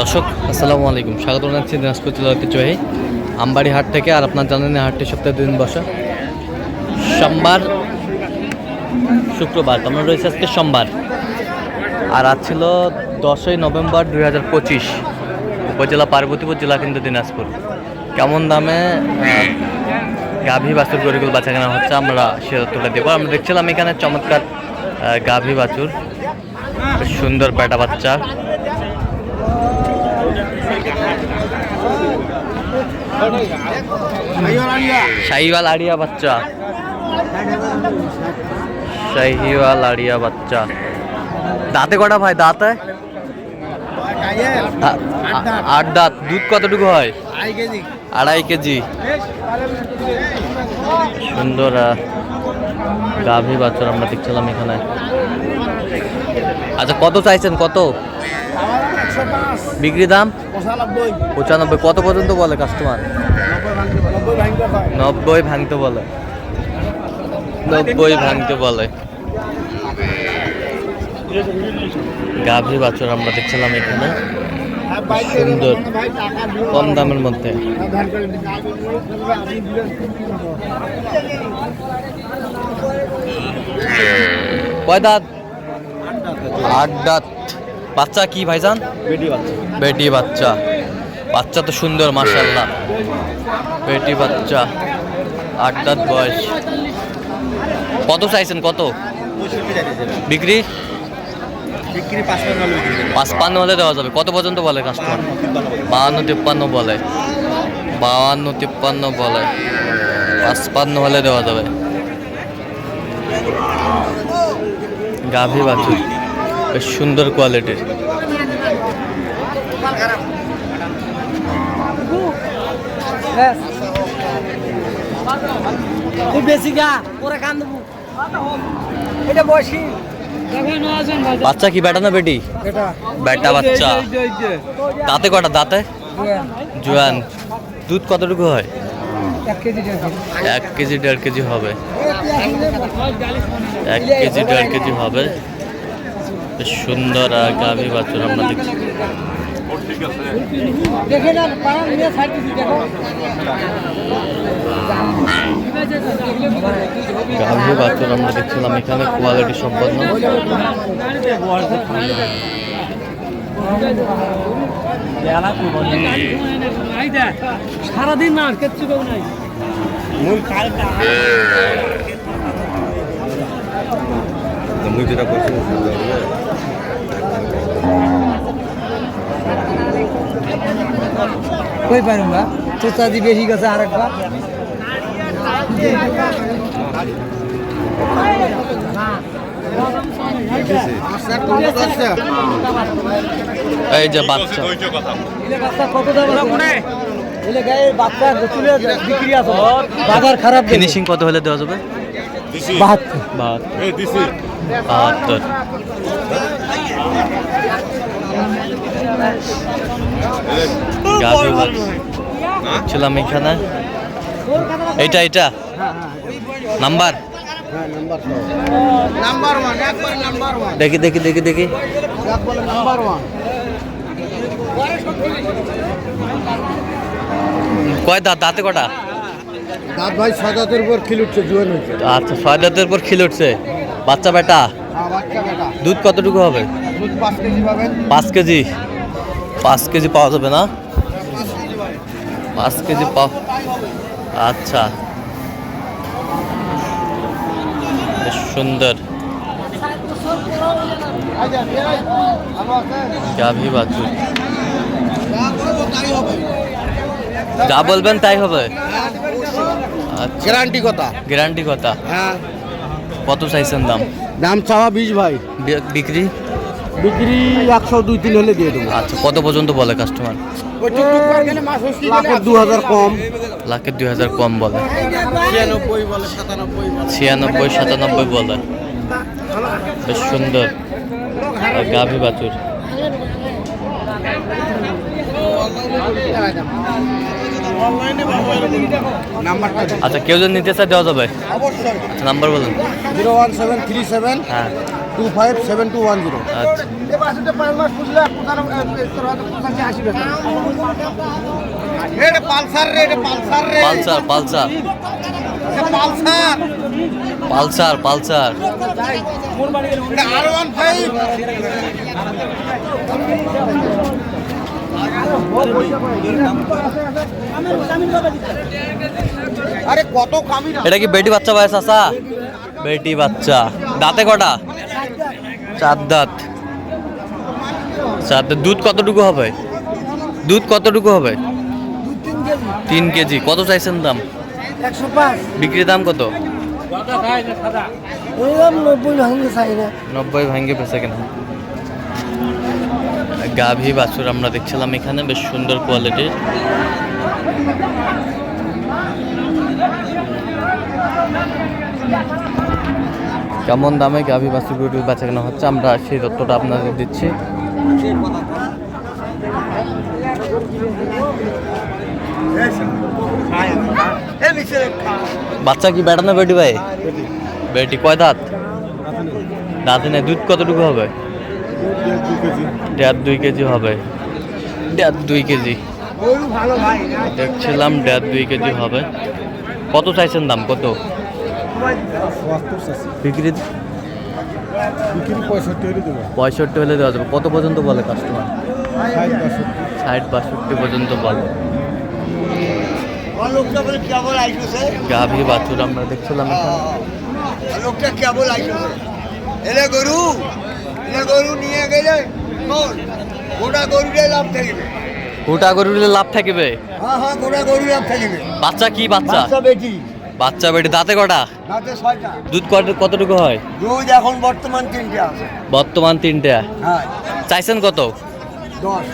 দর্শক, আসসালামু আলাইকুম। স্বাগত জানাচ্ছি দিনাজপুর জেলার ঐতিহ্যবাহী আমবাড়ি হাট থেকে আর আপনার জানেন হাটটি সপ্তাহে দুদিন বসা। সোমবার, শুক্রবার তোমরা রয়েছে আজকে সোমবার? আর আজ ছিল দশই নভেম্বর দুই হাজার পঁচিশ, উপজেলা পার্বতীপুর জেলা কিন্তু দিনাজপুর। কেমন দামে গাভী বাছুর গরিগুলো বাচ্চা কেনা হচ্ছে আমরা সেটা তুলে দেবো। আমরা দেখছিলাম এখানে চমৎকার গাভী বাছুর সুন্দর বেটা বাচ্চা। শাহিওয়াল আড়িয়া বাচ্চা। শাহিওয়াল আড়িয়া বাচ্চা। দাঁতে কটা ভাই, দাঁতে? আট দাঁত। দুধ কতটুকু হয়? আড়াই কেজি। সুন্দর গাভী বাচ্চার আমরা দেখছিলাম এখানে। আচ্ছা কত চাইছেন? কত? বিক্রি দাম? পঁচানব্বই। কত পর্যন্ত বলে কাস্টমার নব্বই ভাঙতে বলে। নব্বই ভাঙতে বলে। গাভী বাছুর আমরা দেখছিলাম এখানে। সুন্দর। কম দামের মধ্যে। কয় দাঁত। আট দাঁত। বাচ্চা কি ভাইজান? বেটি বাচ্চা। বাচ্চা। তো সুন্দর মার্শাল্লাহ বেটি বাচ্চা। আট দাঁত বয়স। কত চাইছেন কত? বিক্রি? পাঁচপান্ন হলে দেওয়া যাবে। কত পর্যন্ত বলে কাস্টমার বাহান্ন তিপ্পান্ন বলে। বাহান্ন তিপ্পান্ন বলে। পাঁচপান্ন হলে দেওয়া যাবে। গাভী বাছুর। বেশ সুন্দর কোয়ালিটির বাচ্চা কি বেটা না বেটি? বেটা। বাচ্চা। দাঁতে কটা দাঁতে? জোয়ান। দুধ কতটুকু হয়? এক কেজি দেড় কেজি হবে। এক কেজি দেড় কেজি হবে। বেশ সুন্দর গাভী বাছুর আমরা দেখছি। গাভী বাছুর আমরা দেখছিলাম এখানে কোয়ালিটি সম্পন্ন। সারাদিন না কেউ নাই। মুই যেটা করছি। কই পারুম বা? চোচা দি বেশি গেছে আরেকবার। এই যে বাচ্চা। এলে কত দাম আছে? বাচ্চা বিক্রি আছে বাজার খারাপ ফিনিশিং কত হলে দেওয়া যাবে? বাহাত্তর। বাহাত্তর। বাহাত্তর গাভী বাছুর দেখছিলাম এখানে। এইটা এইটা? নাম্বার? দেখি দেখি দেখি দেখি। কয় দাঁত? দাঁতে কটা? দাঁত ভাই সাদাতের উপর খিল উঠছে জুয়ান আচ্ছা ছয় দাঁতের পর খিল উঠছে। বাচ্চা বেটা? হ্যাঁ বাচ্চা বেটা। দুধ কতটুকু হবে? পাঁচ কেজি পাঁচ কেজি? পাওয়া যাবে না? পাঁচ কেজি পাও আচ্ছা। বেশ সুন্দর। গাভী বাছুর যা বলবেন তাই হবে। আচ্ছা। গ্যারান্টি কথা। গ্যারান্টি কথা। হ্যাঁ। কত চাইছেন দাম? দাম চাওয়া বিশ ভাই। বিক্রি? বিক্রি একশো দুই তিন হলে দিয়ে দেবো। আচ্ছা কত পর্যন্ত বলে কাস্টমার লাখের দু হাজার কম। লাখের দুই হাজার কম বলে। ছিয়ানব্বই সাতানব্বই বলে। বেশ সুন্দর। আর গাভী বাছুর। আচ্ছা কেউ যদি নিতে চায় দেওয়া যাবে। অবশ্যই। আচ্ছা নাম্বার বলুন। Zero one seven three seven হ্যাঁ। Two five seven two one zero. আচ্ছা Pulsar Pulsar Pulsar Pulsar. Pulsar. Pulsar Pulsar. এটা আর ওয়ান ফাইভ। আরে কত কামি এটা কি বেটি বাচ্চা বয়স আসা বেটি বাচ্চা। দাঁতে কটা? চার দাঁত। চার দাঁত। দুধ কতটুকু হবে? দুধ কতটুকু হবে? তিন কেজি। কত চাইছেন দাম? বিক্রির দাম কত? নব্বই ভাঙ্গে পেছে কেন। গাভী বাছুর আমরা দেখছিলাম এখানে বেশ সুন্দর কোয়ালিটির কেমন দামে গাভী বাছুরগুলো বেচা কেনা হচ্ছে? আমরা সেই তথ্যটা আপনাদের দিচ্ছি। বাচ্চা কি বেড়ানো বেটি ভাই? বেটি। কয় দাঁত? দাঁতে নেই দুধ কতটুকু হবে? দেড় দুই কেজি হবে। দেড় দুই কেজি। দেখছিলাম দেড় দুই কেজি হবে। কত চাইছেন দাম? কত? বিক্রি পঁয়ষট্টি হলে দেওয়া যাবে। কত পর্যন্ত বলে কাস্টমার ষাট, বাষট্টি পর্যন্ত বলে। গাভী, বাছুর আমরা দেখছিলাম লোকটা কেবল আইসছে এলে গরু। গরু নিয়ে গেলে গোটা গরুরে লাভ থাকবে। গোটা গরুলে লাভ থাকিবে? হ্যাঁ হ্যাঁ গোটা গরু লাভ থাকবে। বাচ্চা কি বাচ্চা? বাচ্চা বেটি। বাচ্চা বেটি দাঁতে কটা? রাতে ছয়টা। দুধ কত- কতটুকু হয়? দুধ এখন বর্তমান তিনটে আছে। বর্তমান তিনটে। হ্যাঁ। চাইছেন কত? দশ।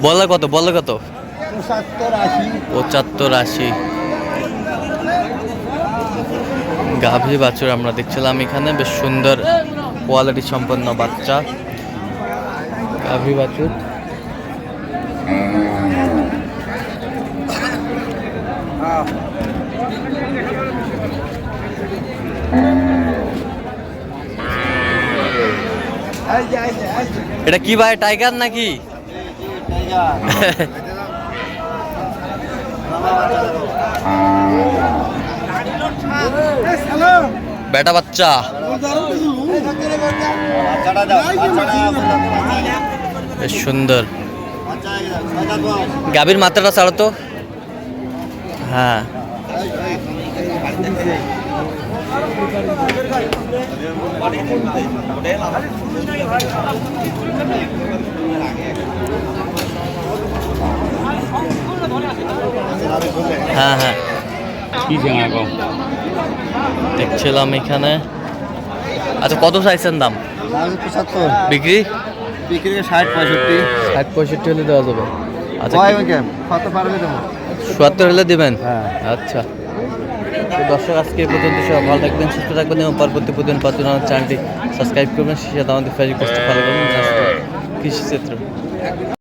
বলে কত? বলে কত? পঁচাত্তর আশি। পঁচাত্তর আশি। গাভী বাছুর আমরা দেখছিলাম এখানে বেশ সুন্দর কোয়ালিটি সম্পন্ন বাচ্চা। গাভী বাছুর। এটা কি ভাই টাইগার নাকি? বেটা বাচ্চা। বেশ সুন্দর। গাভীর মাত্রাটা ছাড়ো তো। হ্যাঁ। হ্যাঁ হ্যাঁ। কি জানা গো? দেখছিলাম এখানে। আচ্ছা কত চাইছেন দাম? পঁচাত্তর বিক্রি? বিক্রি ষাট পঁয়ষট্টি। ষাট পঁয়ষট্টি হলে দেওয়া যাবে। আচ্ছা চুয়াত্তর হলে দেবেন? হ্যাঁ। আচ্ছা। দর্শক আজকে এই পর্যন্ত সবাই ভালো থাকবেন সুস্থ থাকবেন এবং পরবর্তী প্রতিদিন পাচ্ছেন আমার চ্যানেলটি সাবস্ক্রাইব করবেন সেই সাথে আমাদের ফেসবুক পেজটি ফলো করবেন। কৃষি ক্ষেত্র